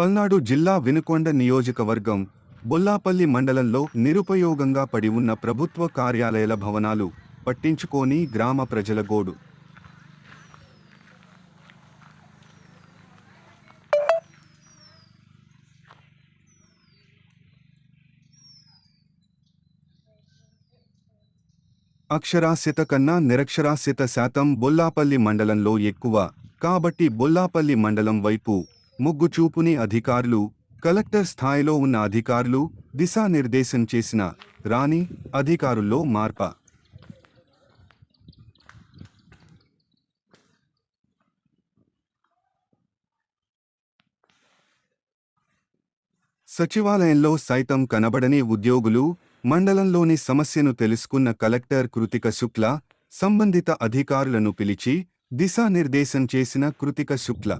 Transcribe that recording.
పల్నాడు జిల్లా వినుకొండ నియోజకవర్గం బొల్లాపల్లి మండలంలో నిరుపయోగంగా పడి ఉన్న ప్రభుత్వ కార్యాలయాల భవనాలు పట్టించుకోని గ్రామ ప్రజల గోడు. అక్షరాస్యత కన్నా నిరక్షరాస్యత శాతం బొల్లాపల్లి మండలంలో ఎక్కువ. కాబట్టి బొల్లాపల్లి మండలం వైపు ముగ్గు చూపుని అధికారులు కలెక్టర్ స్థాయిలో ఉన్న అధికారులు దిశానిర్దేశం చేసిన రాణి అధికారుల్లో మార్ప. సచివాలయంలో సైతం కనబడని ఉద్యోగులు మండలంలోని సమస్యను తెలుసుకున్న కలెక్టర్ కృతిక శుక్ల సంబంధిత అధికారులను పిలిచి దిశానిర్దేశం చేసిన కృతిక శుక్ల.